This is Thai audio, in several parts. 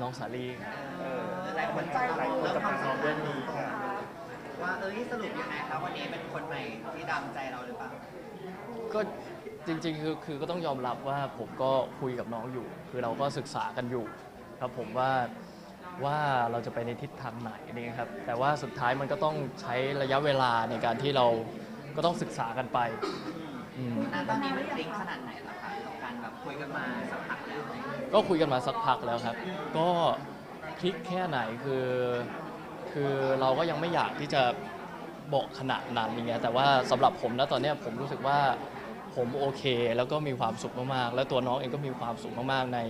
น้องสาลีเออหลายคนใจหลายคนจะพาน้องเรื่องนี้ค่ะว่าเอ้ยสรุปยังไงครับวันนี้เป็นคนใหม่ที่ดำใจเราหรือเปล่าก็จริงๆ คือคือก็ต้องยอมรับว่าผมก็คุยกับน้องอยู่ คือเราก็ศึกษากันอยู่ ครับผมว่าว่าเราจะไปในทิศทางไหนนี่ครับ แต่ว่าสุดท้ายมันก็ต้องใช้ระยะเวลาในการที่เราก็ต้องศึกษากันไปอืมณตอนนี้มันคลิกขนาดไหนแล้วครับกับการแบบคุยกันมาสักพั กแล้วก็คุยกันมาสักพักแล้วครับ ก็คลิกแค่ไหนคือ คือเราก็ยังไม่อยากที่จะบอกขนาดนั้นอย่างเงี้ยแต่ว่าสำหรับผมนะตอนเนี้ยผมรู้สึกว่าผมโอเค แล้วก็มีความสุขมากๆ แล้วตัวน้องเองก็มีความสุขมากๆใน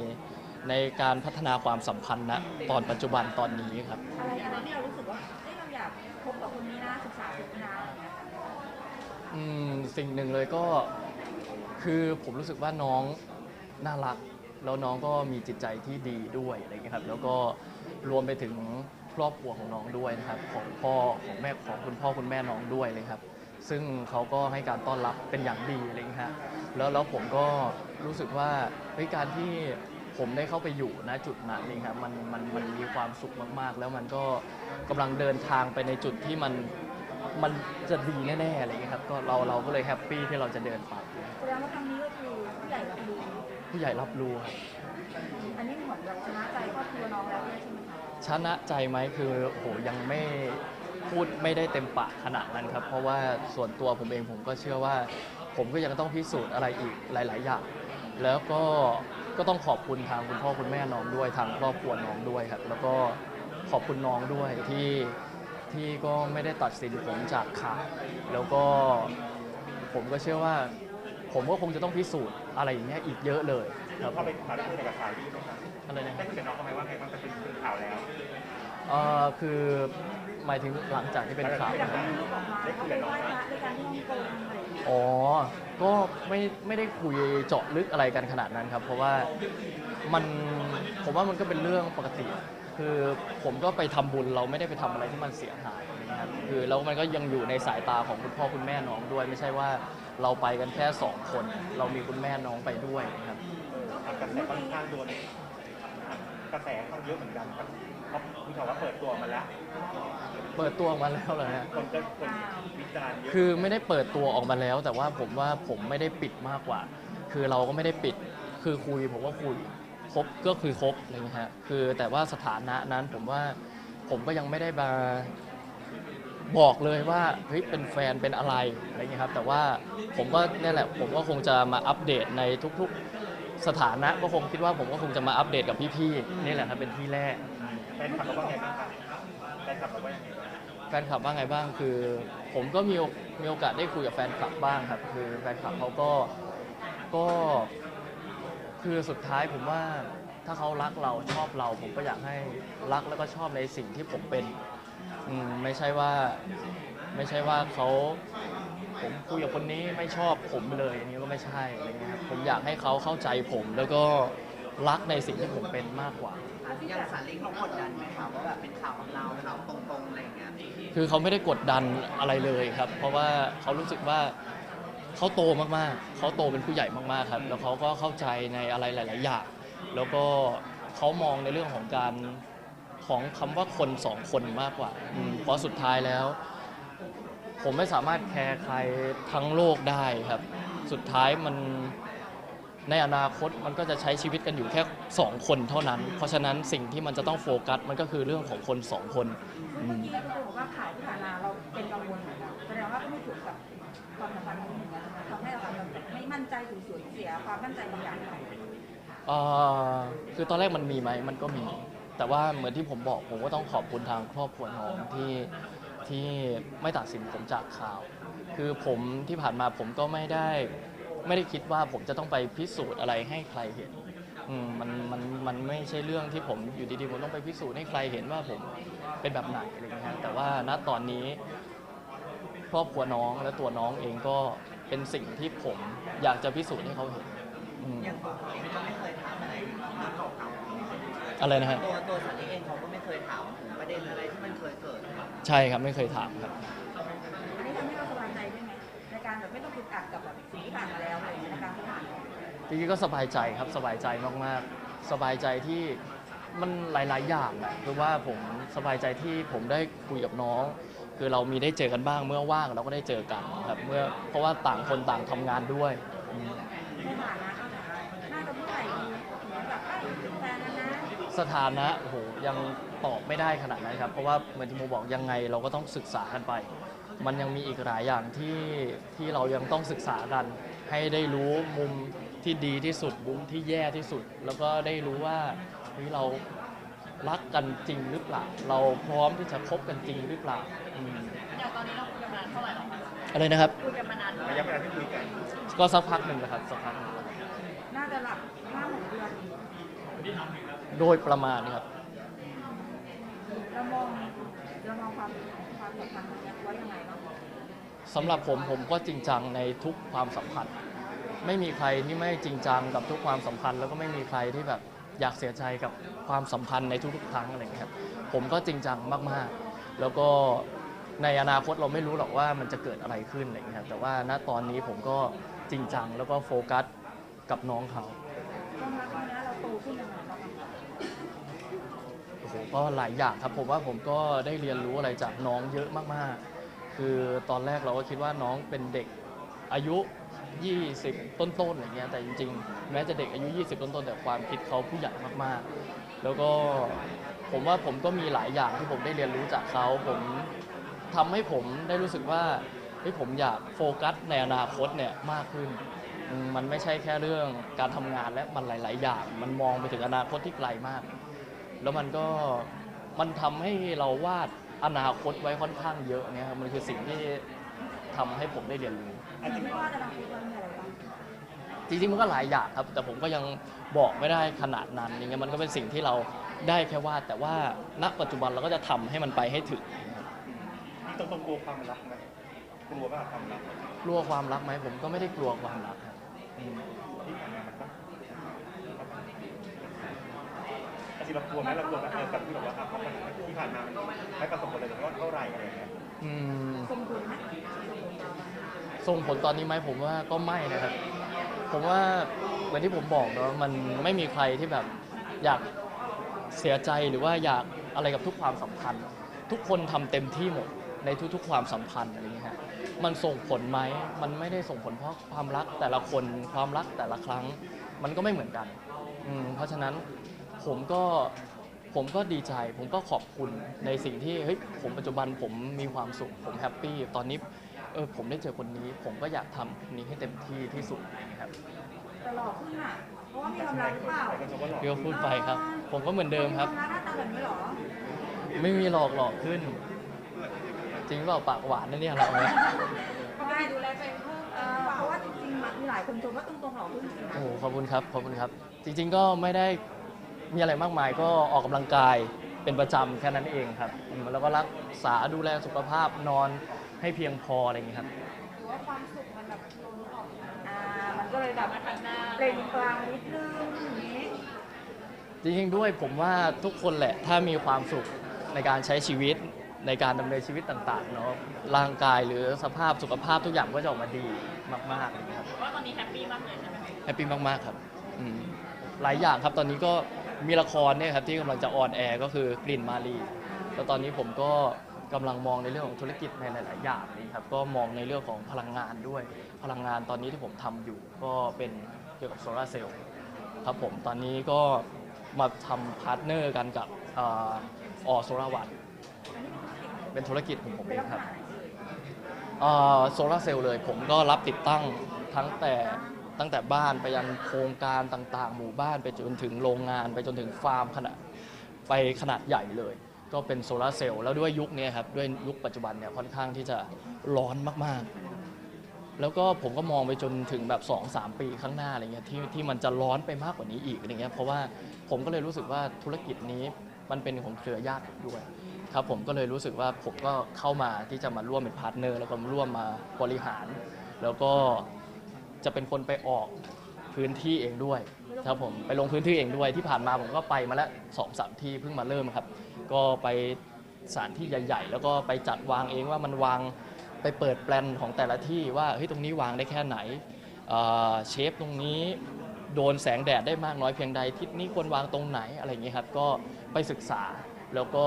ในการพัฒนาความสัมพันธ์นะตอนปัจจุบันตอนนี้ครับอะไรอะไรที่เรารู้สึกว่าเฮ้ยเราอยากคบกับคนนี้นะศึกษาคนนี้นะอะไรอย่างเงี้ยค่ะอืมสิ่งหนึ่งเลยก็คือผมรู้สึกว่าน้องน่ารัก แล้วน้องก็มีจิตใจที่ดีด้วยอะไรเงี้ยครับแล้วก็รวมไปถึงครอบครัวของน้องด้วยนะครับของพ่อของแม่ของคุณพ่อคุณแม่น้องด้วยเลยครับ ซึ่งเขาก็ให้การต้อนรับเป็นอย่างดีอะไรเงี้ยฮะแล้วแล้วผมก็รู้สึกว่าเฮ้ยการที่ผมได้เข้าไปอยู่ณจุดนั้นนี่ครับมันมันมันมีความสุขมากๆ แล้วมันก็กำลังเดินทางไปในจุดที่มันมันจะดีแน่ๆอะไรเงี้ยครับก็เราเราก็เลยแฮปปี้ที่เราจะเดินไปแสดงว่าครั้งนี้ก็คือผู้ใหญ่รับรู้ ผู้ใหญ่รับรู้ครับอันนี้เหมือนแบบชนะใจครอบครัวน้องแล้วด้วยใช่ไหมคะชนะใจไหมคือโหยังไม่พูดไม่ได้เต็มปากขนาดนั้นครับ เพราะว่าส่วนตัวผมเองผมก็เชื่อว่า ผมก็ยังต้องพิสูจน์อะไรอีกหลาย ๆ อย่าง แล้วก็ก็ต้องขอบคุณทางคุณพ่อคุณแม่น้องด้วยทางครอบครัวน้องด้วยครับ แล้วก็ขอบคุณน้องด้วยที่ที่ก็ไม่ได้ตัดสินผมจากข่าวแล้วก็ผมก็เชื่อว่า ผมก็คงจะต้องพิสูจน์อะไรอย่างเงี้ยอีกเยอะเลยครับเข้าไปมาได้คุยกับข่าวดีไหมครับอะไรนะได้คุยกับน้องเขาไหมว่าไงบ้างจะเป็นข่าวแล้วเอ่อคือหมายถึงหลังจากที่เป็นข่าวอยากนะให้ลูกออกมาเขาไปไหว้พระด้วยกันที่ฮ่องกงอะไรอย่างเงี้ยอ๋อ ก็ไม่ไม่ได้คุยเจาะลึกอะไรกันขนาดนั้นครับ เพราะว่ามันผมว่ามันก็เป็นเรื่องปกติ คือผมก็ไปทำบุญเราไม่ได้ไปทำอะไรที่มันเสียหายนะครับคือแล้วมันก็ยังอยู่ในสายตาของคุณพ่อคุณแม่น้องด้วย ไม่ใช่ว่า เราไปกันแค่สองคน เรามีคุณแม่น้องไปด้วยนะครับกระแสค่อนข้างโดนกระแสค่อนข้างเยอะเหมือนกันครับเขามีข่าวว่าเปิดตัวมาแล้ว เปิดตัวออกมาแล้วเหรอฮะคนก็คนวิจารณ์เยอะคือไม่ได้เปิดตัวออกมาแล้ว แต่ว่าผมว่าผมไม่ได้ปิดมากกว่า คือเราก็ไม่ได้ปิดคือคุยผมก็คุยคบก็คือคบอะไรเงี้ยฮะคือแต่ว่าสถานะนั้นผมว่าผมก็ยังไม่ได้มา บอกเลยว่าเฮ้ยเป็นแฟนเป็นอะไรอะไรเงี้ยครับแต่ว่าผมก็เนี่ยแหละผมก็คงจะมาอัปเดตในทุกๆสถานะก็คงคิดว่าผมก็คงจะมาอัปเดตกับพี่ๆนี่แหละครับเป็นที่แรกแฟนคลับว่าไงบ้างครับแฟนคลับว่ายังไงบ้างแฟนคลับว่าไงบ้างคือ ผมก็มีมีโอกาสได้คุยกับแฟนคลับบ้างครับ คือแฟนคลับเขาก็ก็คือสุดท้ายผมว่าถ้าเขารักเราชอบเรา ผมก็อยากให้รักแล้วก็ชอบในสิ่งที่ผมเป็น อืมไม่ใช่ว่าไม่ใช่ว่าเขาผมคุยกับคนนี้ไม่ชอบผมเลยอันนี้ก็ไม่ใช่อะไรเงี้ยครับผมอยากให้เขาเข้าใจผมแล้วก็รักในสิ่งที่ผมเป็นมากกว่ายังสาลีเขากดดันไหมครับว่าแบบเป็นข่าวของเราเราตรงๆอะไรอย่างเงี้ยคือเขาไม่ได้กดดันอะไรเลยครับ เพราะว่าเขารู้สึกว่าเขาโตมากๆ เขาโตเป็นผู้ใหญ่มากๆครับ แล้วเขาก็เข้าใจในอะไรหลาย ๆ อย่าง แล้วก็เขามองในเรื่องของการ ของคำว่าคนสองคนมากกว่าอืมเพราะสุดท้ายแล้ว ผมไม่สามารถแคร์ใครทั้งโลกได้ครับ สุดท้ายมันในอนาคตมันก็จะใช้ชีวิตกันอยู่แค่สองคนเท่านั้น เพราะฉะนั้นสิ่งที่มันจะต้องโฟกัสมันก็คือเรื่องของคนสองคนอืเมื่อม กี้ทุกคนบอกว่าข่าวที่ผ่านมาเราเป็นกังวลเหมือนกันแสดงว่าก็ไม่ถูกกับความสัมพันธ์นี้เหมือนกันทำให้เราแบบไม่มั่นใจสูญเสียความมั่นใจบางอย่างไปเอ่อคือตอนแรกมันมีไหมมันก็มี แต่ว่าเหมือนที่ผมบอกผมก็ต้องขอบคุณทางครอบครัวน้องที่ที่ไม่ตัดสินผมจากข่าว คือผมที่ผ่านมาผมก็ไม่ได้ไม่ได้คิดว่าผมจะต้องไปพิสูจน์อะไรให้ใครเห็นอืมมันมันมันไม่ใช่เรื่องที่ผมอยู่ดีๆผมต้องไปพิสูจน์ให้ใครเห็นว่าผมเป็นแบบไหนอะไรอย่างเงี้ยแต่ว่าณตอนนี้ ครอบครัวน้องและตัวน้องเองก็เป็นสิ่งที่ผมอยากจะพิสูจน์ให้เขาเห็นอืม อย่างตัวสาลีก็ไม่เอะไรเรื่องเก่า อะไรนะฮะๆตัวตัวสาลีเองเขาก็ไม่เคยถามถึงประเด็นอะไรที่มันเคยเกิดใช่ครับไม่เคยถามครับ อันนี้ทำให้เราสบายใจด้วยไหมในการแบบไม่ต้องอึดอัดกับแบบสิ่งที่ผ่านมาแล้วอะไรอย่างเงี้ยในการที่ผ่านมาจริงๆก็สบายใจครับสบายใจมากๆ สบายใจที่มันหลาย ๆ อย่างอะคือว่าผมสบายใจที่ผมได้คุยกับน้อง คือเรามีได้เจอกันบ้างเมื่อว่างเราก็ได้เจอกันครับเมื่อเพราะว่าต่างคนต่างทำงานด้วยอืมในฐานะ สถานะโอ้โหยังตอบไม่ได้ขนาดนั้นครับ เพราะว่าเหมือนที่โมบอกยังไงเราก็ต้องศึกษากันไป มันยังมีอีกหลายอย่างที่ที่เรายังต้องศึกษากัน ให้ได้รู้มุมที่ดีที่สุดมุมที่แย่ที่สุด แล้วก็ได้รู้ว่าเฮ้ยเรารักกันจริงหรือเปล่า เราพร้อมที่จะคบกันจริงหรือเปล่าอืมอย่างตอนนี้เราคุยกันมานานเท่าไหร่แล้วคะอะไรนะครับ คุยกันมานานเท่าไหระร่ยะเวลาที่คุยกันก็สักพักหนึ่งนะครับสักพักหนึ่งน่าจะหลับห้าหกเดือน โดยประมาณนี้ครับเรามองเรามองความความสัมพันธ์ตรงเนี้ยไว้ยังไงบ้างสำหรับผมผมก็จริงจังในทุกความสัมพันธ์ ไม่มีใครที่ไม่จริงจังกับทุกความสัมพันธ์ แล้วก็ไม่มีใครที่แบบอยากเสียใจกับความสัมพันธ์ในทุกๆครั้งอะไรอย่างเงี้ยครับผมก็จริงจังมากๆ แล้วก็ในอนาคตเราไม่รู้หรอกว่ามันจะเกิดอะไรขึ้นอะไรอย่างเงี้ยครับแต่ว่าณตอนนี้ผมก็จริงจังแล้วก็โฟกัสกับน้องเขา ความรักครั้งนี้เราโตขึ้นยังไงบ้างคะ โอ้โห ก็หลายอย่างครับผมว่าผมก็ได้เรียนรู้อะไรจากน้องเยอะมากๆ คือตอนแรกเราก็คิดว่าน้องเป็นเด็กอายุ 20 ต้นๆอะไรเงี้ยแต่จริงๆ แม้จะเด็กอายุ 20 ต้นๆ แต่ความคิดเขาผู้ใหญ่มากๆ แล้วก็ผมว่าผมก็มีหลายอย่างที่ผมได้เรียนรู้จากเขาผมทำให้ผมได้รู้สึกว่าเฮ้ยผมอยากโฟกัสในอนาคตเนี่ยมากขึ้น มันไม่ใช่แค่เรื่องการทำงานและมันหลาย ๆ อย่าง มันมองไปถึงอนาคตที่ไกลมาก แล้วมันก็มันทำให้เราวาดอนาคตไว้ค่อนข้างเยอะเนี่ยครับมันคือสิ่งที่ทำให้ผมได้เรียนรู้มันไม่ว่าจะทำอะไรอะไรบ้างจริงๆมันก็หลายอย่างครับ แต่ผมก็ยังบอกไม่ได้ขนาดนั้นอย่างเงี้ยมันก็เป็นสิ่งที่เราได้แค่วาดแต่ว่าณปัจจุบันเราก็จะทำให้มันไปให้ถึงนะครับมีตรงตรงๆกลัวความรักไหมกลัวว่าความรักกลัวความรักไหมผมก็ไม่ได้กลัวความรักครับอืมที่ผ่านมามันก็จ ริงๆเรากลัวไหมเรากลัวไหมเออกับที่บอกว่าอะที่ผ่านมามันไม่ประสบผลเลยว่าเท่าไหร่อะไรอย่างเงี้ยอืมทรงคุณไหมส่งผลตอนนี้ไหมผมว่าก็ไม่นะครับ ผมว่าเหมือนที่ผมบอกเนาะมันไม่มีใครที่แบบอยากเสียใจหรือว่าอยากอะไรกับทุกความสัมพันธ์ ทุกคนทำเต็มที่หมดในทุกๆความสัมพันธ์อะไรอย่างเงี้ยฮะมันส่งผลไหมมันไม่ได้ส่งผลเพราะความรักแต่ละคนความรักแต่ละครั้ง มันก็ไม่เหมือนกันอืมเพราะฉะนั้น ผมก็ผมก็ดีใจ ผมก็ขอบคุณในสิ่งที่เฮ้ยผมปัจจุบันผมมีความสุข ผมแฮปปี้ตอนนี้เออผมได้เจอคนนี้ ผมก็อยากทำคนนี้ให้เต็มที่ที่สุดนะครับแต่หล่อขึ้นอะเพราะว่ามีความรักหรือเปล่าหลายคนชมว่าหล่อเรียวพูดไปครับ ผมก็เหมือนเดิมครับมีความรักหน้าตาแบบนี้เหรอไม่มีหลอกหลอกขึ้น จริงเปล่าปากหวานนะเนี่ยเราเนี่ยเพราะว่าดูแลตัวเองเพิ่มเออเพราะว่าจริงๆมีหลายคนชมว่าตรงๆหล่อขึ้นจริงๆนะ โอ้โหขอบคุณครับขอบคุณครับ จริง ๆ ก็ไม่ได้ มีอะไรมากมายก็ออกกำลังกายเป็นประจำแค่นั้นเองครับอืมแล้วก็รักษาดูแลสุขภาพนอนให้เพียงพออะไรอย่างนี้ยครับหรือว่าความสุขมันแบบล้นออกมาอ่ามันก็เลยแบบทางหน้าเปล่งปลั่งนิดนึงอย่างนี้จริงๆด้วยผมว่าทุกคนแหละถ้ามีความสุขในการใช้ชีวิตในการดำเนินชีวิตต่างๆเนาะร่างกายหรือสภาพสุขภาพทุกอย่างก็จะออกมาดีมากๆเลยครับว่าตอนนี้แฮปปี้มากเลยใช่ไหมแฮปปี้มากๆครับอืมหลายอย่างครับตอนนี้ก็ มีละครเนี่ยครับที่กำลังจะออนแอร์ก็คือกลิ่นมาลีแล้วตอนนี้ผมก็กำลังมองในเรื่องของธุรกิจในหลาย ๆ อย่างนี่ครับก็มองในเรื่องของพลังงานด้วย พลังงานตอนนี้ที่ผมทำอยู่ก็เป็นเกี่ยวกับโซลาร์เซลล์ครับผมตอนนี้ก็มาทำพาร์ทเนอร์กันกับเออโซลาวัตเป็นธุรกิจของผมเองครับโซลาร์เซลล์เลยผมก็รับติดตั้งทั้งแต่ ตั้งแต่บ้านไปยันโครงการต่างๆ หมู่บ้านไปจนถึงโรงงานไปจนถึงฟาร์มขนาดไปขนาดใหญ่เลย ก็เป็นโซลาเซลล์แล้วด้วยยุคนี้ครับด้วยยุคปัจจุบันเนี่ยค่อนข้างที่จะร้อนมากๆ แล้วก็ผมก็มองไปจนถึงแบบ 2-3 ปีข้างหน้าอะไรเงี้ยที่ที่มันจะร้อนไปมากกว่านี้อีกอะไรเงี้ยเพราะว่าผมก็เลยรู้สึกว่าธุรกิจนี้มันเป็นของเครือญาติด้วยครับผมก็เลยรู้สึกว่าผมก็เข้ามาที่จะมาร่วมเป็นพาร์ทเนอร์แล้วก็ร่วมมาบริหาร แล้วก็ จะเป็นคนไปออกพื้นที่เองด้วยครับผมไปลงพื้นที่เองด้วยที่ผ่านมาผมก็ไปมาแล้วสองสามที่เพิ่งมาเริ่มครับ ก็ไปสถานที่ใหญ่ ๆ แล้วก็ไปจัดวางเองว่ามันวางไปเปิดแปลนของแต่ละที่ว่าเฮ้ยตรงนี้วางได้แค่ไหนเอ่อเชฟตรงนี้โดนแสงแดดได้มากน้อยเพียงใดทิศนี้ควรวางตรงไหนอะไรอย่างเงี้ยครับก็ไปศึกษาแล้วก็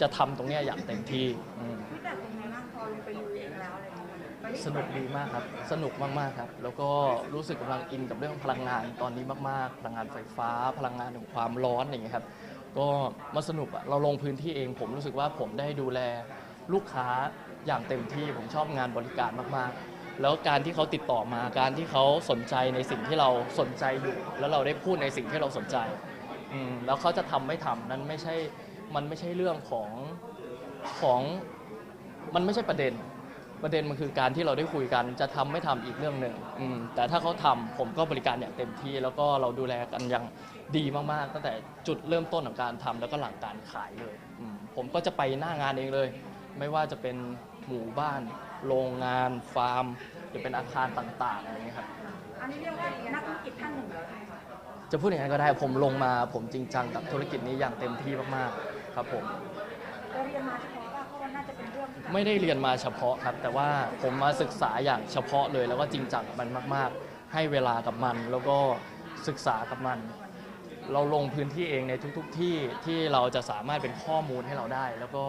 จะทำตรงเนี้ยอย่างเต็มที่อืม สนุกดีมากครับ สนุกมากๆครับ แล้วก็รู้สึกกำลังอินกับเรื่องพลังงานตอนนี้มากๆ พลังงานไฟฟ้า พลังงานของความร้อนอย่างเงี้ยครับ ก็มาสนุกอะเราลงพื้นที่เอง ผมรู้สึกว่าผมได้ดูแลลูกค้าอย่างเต็มที่ ผมชอบงานบริการมากๆ แล้วการที่เขาติดต่อมา การที่เขาสนใจในสิ่งที่เราสนใจอยู่ แล้วเราได้พูดในสิ่งที่เราสนใจ อืม แล้วเขาจะทำไม่ทำนั้นไม่ใช่ มันไม่ใช่เรื่องของของ มันไม่ใช่ประเด็น ประเด็นมันคือการที่เราได้คุยกันจะทำไม่ทำอีกเรื่องหนึ่งอืมแต่ถ้าเขาทำผมก็บริการอย่างเต็มที่ แล้วก็เราดูแลกันอย่างดีมากๆ ตั้งแต่จุดเริ่มต้นของการทำแล้วก็หลังการขายเลยอืมผมก็จะไปหน้างานเองเลย ไม่ว่าจะเป็นหมู่บ้าน โรงงาน ฟาร์ม หรือเป็นอาคารต่างๆอะไรอย่างเงี้ยครับอันนี้เรียกว่านักธุรกิจท่านหนึ่งเลยจะพูดอย่างนั้นก็ได้ผมลงมาผมจริงจังกับธุรกิจนี้อย่างเต็มที่มากๆ ครับผมเราเรียนมาเฉพาะ ไม่ได้เรียนมาเฉพาะครับ แต่ว่าผมมาศึกษาอย่างเฉพาะเลย แล้วก็จริงจังกับมันมาก ๆ ให้เวลากับมัน แล้วก็ศึกษากับมัน เราลงพื้นที่เองในทุก ๆ ที่ที่เราจะสามารถเป็นข้อมูลให้เราได้ แล้วก็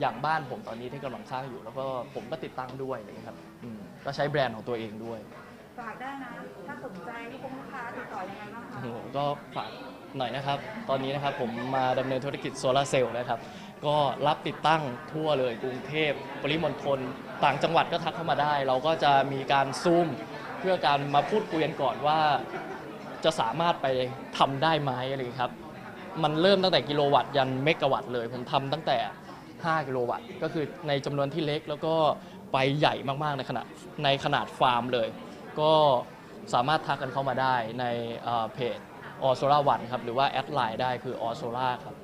อย่างบ้านผมตอนนี้ที่กำลังสร้างอยู่ แล้วก็ผมก็ติดตั้งด้วยอะไรอย่างเงี้ยครับอืมก็ใช้แบรนด์ของตัวเองด้วย ฝากได้นะ ถ้าสนใจลูกคงลูกค้าติดต่อยังไงบ้างคะโอ้โหก็ฝากหน่อยนะครับ ตอนนี้นะครับผมมาดำเนินธุรกิจโซลาร์เซลล์นะครับ ก็รับติดตั้งทั่วเลยกรุงเทพปริมณฑลต่างจังหวัดก็ทักเข้ามาได้ เราก็จะมีการซูมเพื่อการมาพูดคุยกันก่อนว่า จะสามารถไปทำได้ไหมอะไรครับ มันเริ่มตั้งแต่กิโลวัตต์ยันเมกะวัตต์เลย ผมทำตั้งแต่ 5 กิโลวัตต์ ก็คือในจำนวนที่เล็กแล้วก็ไปใหญ่มากๆในขนาดในขนาดฟาร์มเลย ก็สามารถทักกันเข้ามาได้ในเอ่อเพจออโซล่าวันครับหรือว่าแอดไลน์ได้คือออโซล่าครับ